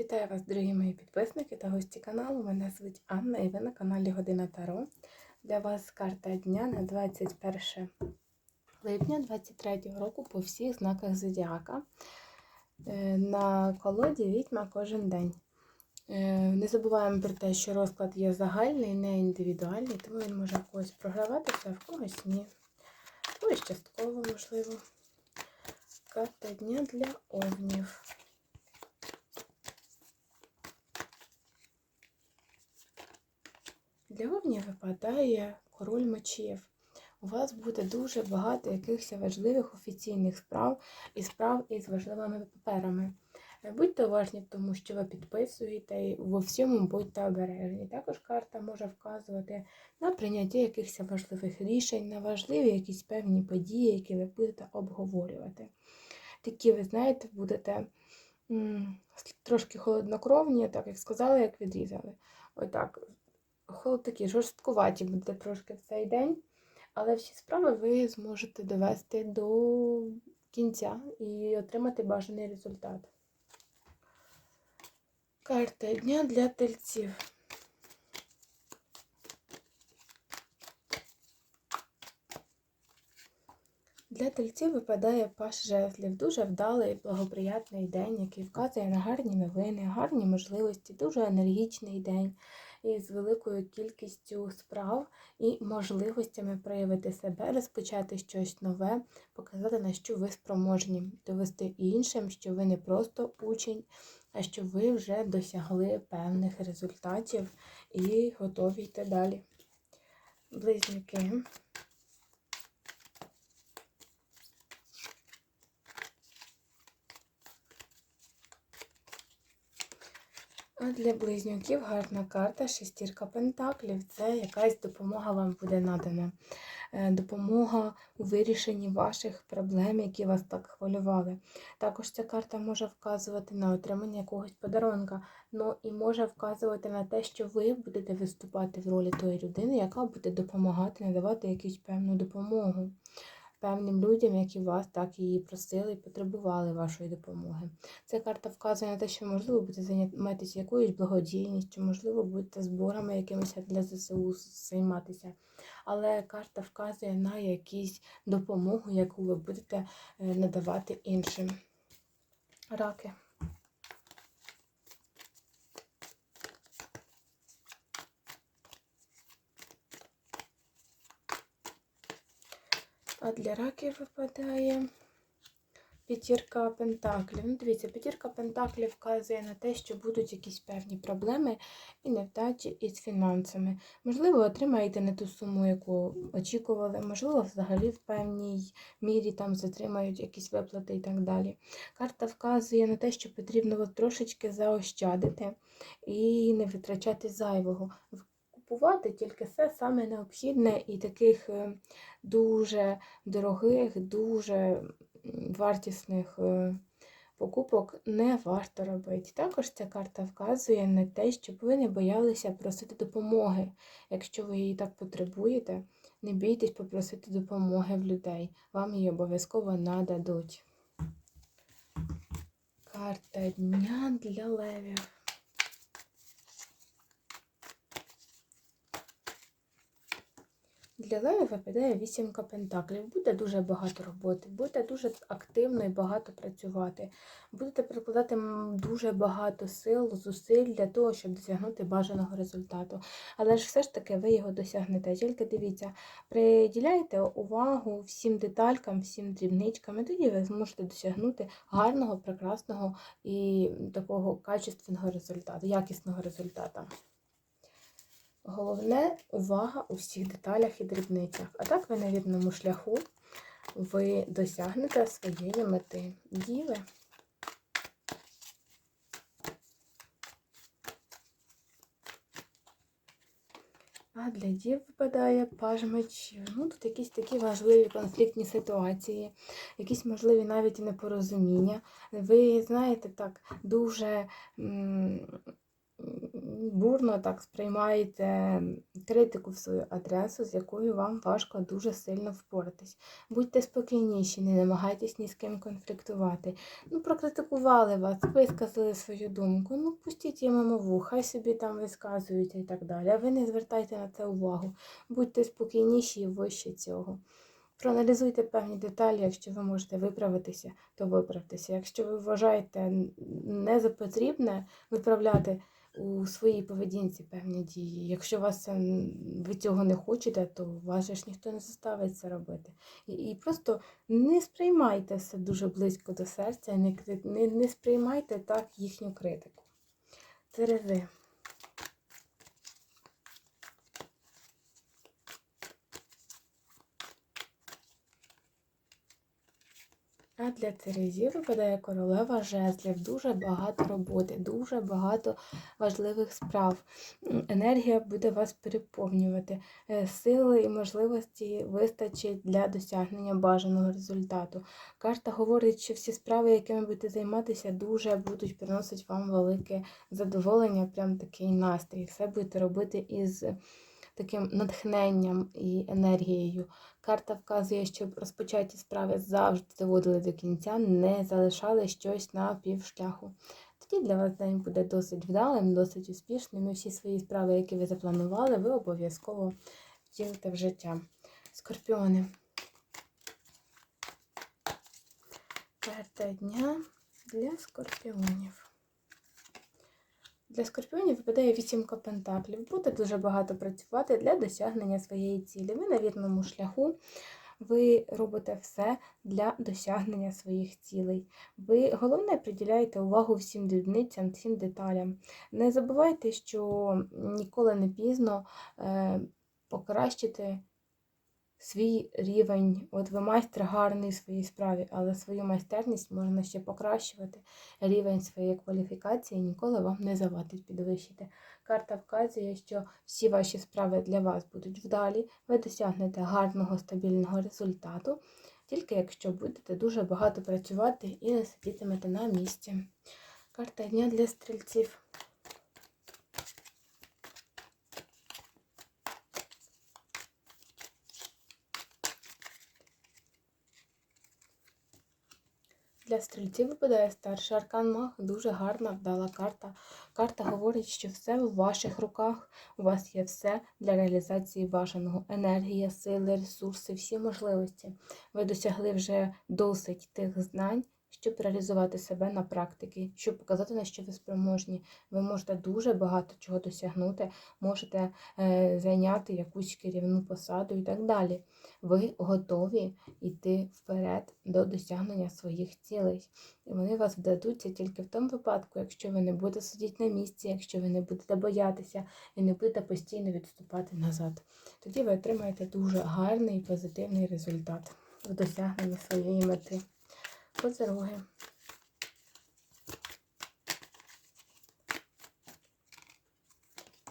Вітаю вас, дорогі мої підписники та гості каналу. Мене звуть Анна і ви на каналі Година Таро. Для вас карта дня на 21 липня 23 року по всіх знаках Зодіака. Е, На колоді відьма кожен день. Е, Не забуваємо про те, що розклад є загальний, не індивідуальний, тому він може в когось програватися, в когось ні. Когось частково можливо. Карта дня для овнів. Для овнів випадає король мечів. У вас буде дуже багато якихось важливих офіційних справ і справ із важливими паперами. Е, Будьте уважні тому, що ви підписуєте, і во всьому будьте обережні. Також карта може вказувати на прийняття якихось важливих рішень, на важливі якісь певні події, які ви будете обговорювати. Такі, ви знаєте, будете м, трошки холоднокровні, так як сказали, як відрізали. Отак, такі жорсткуваті будете трошки в цей день, але всі справи ви зможете довести до кінця і отримати бажаний результат. Карта дня для тельців. Для тельців випадає паш жезлів. Дуже вдалий, благоприятний день, який вказує на гарні новини, гарні можливості, дуже енергічний день із великою кількістю справ і можливостями проявити себе, розпочати щось нове, показати, на що ви спроможні, довести іншим, що ви не просто учень, а що ви вже досягли певних результатів і готові йти далі. Близнюки. А для близнюків гарна карта шестірка пентаклів. Це якась допомога вам буде надана. Е, Допомога у вирішенні ваших проблем, які вас так хвилювали. Також ця карта може вказувати на отримання якогось подарунка, ну і може вказувати на те, що ви будете виступати в ролі тої людини, яка буде допомагати, надавати якусь певну допомогу певним людям, які вас так її просили і потребували вашої допомоги. Ця карта вказує на те, що, можливо, будете займатися якоюсь благодійністю, можливо, будете зборами якимися для ЗСУ займатися. Але карта вказує на якусь допомогу, яку ви будете е, надавати іншим. Раки. А для раків випадає п'ятірка пентаклів. Ну, дивіться, п'ятірка пентаклів вказує на те, що будуть якісь певні проблеми і невдачі із фінансами. Можливо, отримаєте не ту суму, яку очікували, можливо, взагалі в певній мірі там затримають якісь виплати і так далі. Карта вказує на те, що потрібно трошечки заощадити і не витрачати зайвого купувати тільки все саме необхідне і таких е, дуже дорогих, дуже вартісних е, покупок не варто робити. Також ця карта вказує на те, щоб ви не боялися просити допомоги. Якщо ви її так потребуєте, не бійтесь попросити допомоги в людей. Вам її обов'язково нададуть. Карта дня для левів. Для Леви випадає вісімка пентаклів. Буде дуже багато роботи, будете дуже активно і багато працювати. Будете прикладати дуже багато сил, зусиль для того, щоб досягнути бажаного результату. Але ж все ж таки ви його досягнете. Тільки дивіться, приділяйте увагу всім деталькам, всім дрібничкам, і тоді ви зможете досягнути гарного, прекрасного і такого качественного результату, якісного результату. Головне увага у всіх деталях і дрібницях. А так ви на вірному шляху ви досягнете своєї мети. Діви. А для дів випадає паж мечів. Ну, тут якісь такі важливі конфліктні ситуації, якісь можливі навіть і непорозуміння. Ви знаєте, так дуже бурно так сприймаєте критику в свою адресу, з якою вам важко дуже сильно впоратись. Будьте спокійніші, не намагайтесь ні з ким конфліктувати. Ну, прокритикували вас, висказали свою думку. Ну, пустіть їм мову, хай собі там висказуються і так далі. А ви не звертайте на це увагу. Будьте спокійніші і вище цього. Проаналізуйте певні деталі, якщо ви можете виправитися, то виправтеся. Якщо ви вважаєте не за потрібне виправляти у своїй поведінці певні дії. Якщо вас ви цього не хочете, то вас же ж ніхто не заставить це робити. І, і просто не сприймайте все дуже близько до серця, не, не, не сприймайте так їхню критику. Терези. А для Терезів випадає королева жезлів. Дуже багато роботи, дуже багато важливих справ. Енергія буде вас переповнювати. Е, Сили і можливості вистачить для досягнення бажаного результату. Карта говорить, що всі справи, якими будете займатися, дуже будуть приносити вам велике задоволення, прям такий настрій. Все будете робити із таким натхненням і енергією. Карта вказує, щоб розпочаті справи завжди доводили до кінця, не залишали щось на півшляху. Тоді для вас день буде досить вдалим, досить успішним, і всі свої справи, які ви запланували, ви обов'язково втілите в життя. Скорпіони. Карта дня для скорпіонів. Для скорпіонів випадає вісімка пентаклів. Буде дуже багато працювати для досягнення своєї цілі. Ви на вірному шляху. Ви робите все для досягнення своїх цілей. Ви головне приділяєте увагу всім дрібницям, всім деталям. Не забувайте, що ніколи не пізно е, покращити свій рівень. От ви майстер гарний в своїй справі, але свою майстерність можна ще покращувати. Рівень своєї кваліфікації ніколи вам не завадить підвищити. Карта вказує, що всі ваші справи для вас будуть вдалі, ви досягнете гарного стабільного результату, тільки якщо будете дуже багато працювати і не сидітимете на місці. Карта дня для стрільців. Для стрільців випадає старший аркан Маг, дуже гарна, вдала карта. Карта говорить, що все в ваших руках, у вас є все для реалізації бажаного. Енергія, сили, ресурси, всі можливості. Ви досягли вже досить тих знань, щоб реалізувати себе на практиці, щоб показати, на що ви спроможні. Ви можете дуже багато чого досягнути, можете е, зайняти якусь керівну посаду і так далі. Ви готові йти вперед до досягнення своїх цілей. І вони вас вдадуться тільки в тому випадку, якщо ви не будете сидіти на місці, якщо ви не будете боятися і не будете постійно відступати назад. Тоді ви отримаєте дуже гарний і позитивний результат в досягненні своєї мети. Козироги.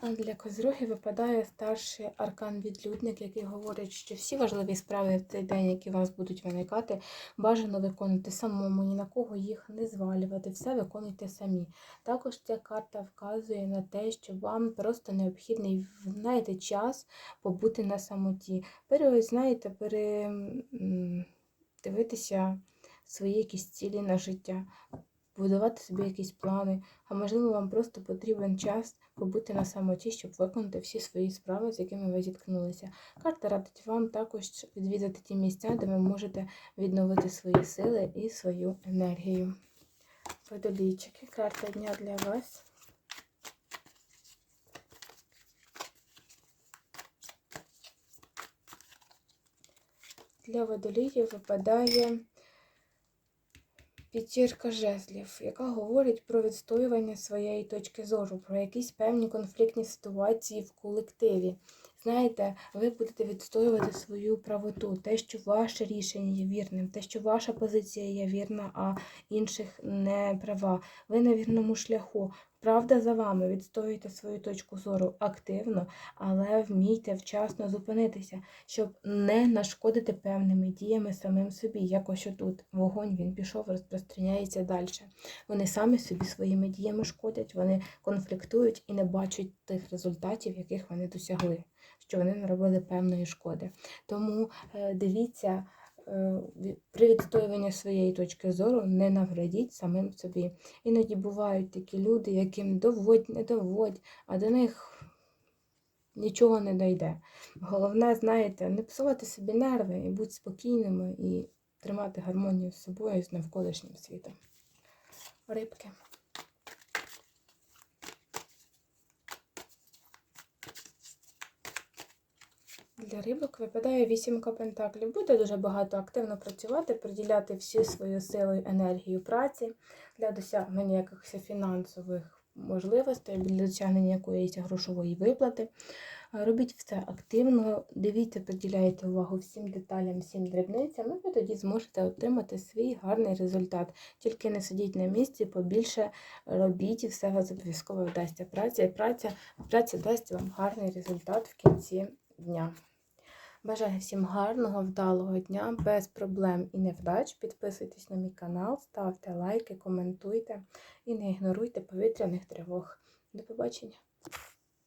Для козирогів випадає старший аркан-відлюдник, який говорить, що всі важливі справи в цей день, які вас будуть виникати, бажано виконувати самому, ні на кого їх не звалювати, все виконуйте самі. Також ця карта вказує на те, що вам просто необхідний знаєте, час побути на самоті. Пере, знаєте, передивитися свої якісь цілі на життя, будувати собі якісь плани, а можливо, вам просто потрібен час побути на самоті, щоб виконати всі свої справи, з якими ви зіткнулися. Карта радить вам також відвідати ті місця, де ви можете відновити свої сили і свою енергію. Водолійчики, карта дня для вас. Для водоліїв випадає п'ятірка жезлів, яка говорить про відстоювання своєї точки зору, про якісь певні конфліктні ситуації в колективі. Знаєте, ви будете відстоювати свою правоту, те, що ваше рішення є вірним, те, що ваша позиція є вірна, а інших не права. Ви на вірному шляху. Правда за вами, відстоюєте свою точку зору активно, але вмійте вчасно зупинитися, щоб не нашкодити певними діями самим собі. Як ось тут вогонь він пішов, розпространяється далі. Вони самі собі своїми діями шкодять, вони конфліктують і не бачать тих результатів, яких вони досягли, що вони наробили певної шкоди. Тому е, дивіться. е, При відстоюванні своєї точки зору не навредіть самим собі. Іноді бувають такі люди, яким доводь, не доводь, а до них нічого не дойде. Головне, знаєте, не псувати собі нерви і бути спокійними і тримати гармонію з собою і з навколишнім світом. Рибки. Для рибок випадає вісімка пентаклів. Буде дуже багато активно працювати, приділяти всю свою силу і енергію праці для досягнення якихось фінансових можливостей, для досягнення якоїсь грошової виплати. Е, Робіть все активно, дивіться, приділяйте увагу всім деталям, всім дрібницям, і ви тоді зможете отримати свій гарний результат. Тільки не сидіть на місці, побільше робіть і все вас обов'язково вдасться праця. І праця, праця дасть вам гарний результат в кінці дня. Бажаю всім гарного, вдалого дня, без проблем і невдач. Підписуйтесь на мій канал, ставте лайки, коментуйте і не ігноруйте повітряних тривог. До побачення!